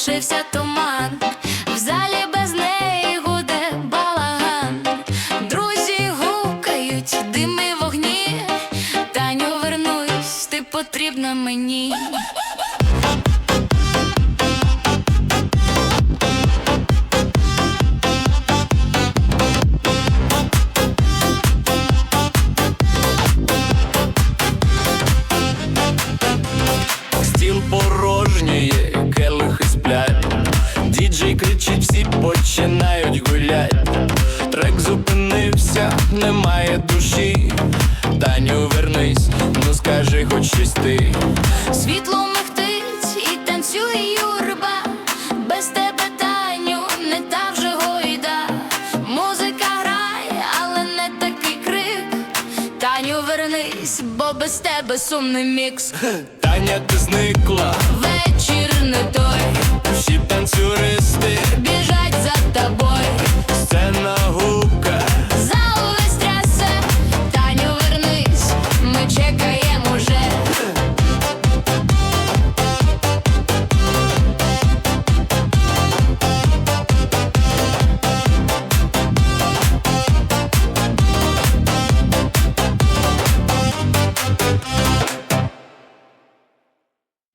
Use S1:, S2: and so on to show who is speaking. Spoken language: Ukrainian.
S1: залишився туман, в залі без неї гуде балаган. Друзі гукають, дими вогні. Таню, вернусь, ти потрібна мені.
S2: Починають гулять. Трек зупинився, немає душі. Таню, вернись, ну скажи хоч щось ти.
S1: Світло мехтить і танцює юрба. Без тебе Таню, не та вже гойда. Музика грає, але не такий крик. Таню, вернись, бо без тебе сумний мікс.
S2: Таня, ти зникла,
S1: Вечір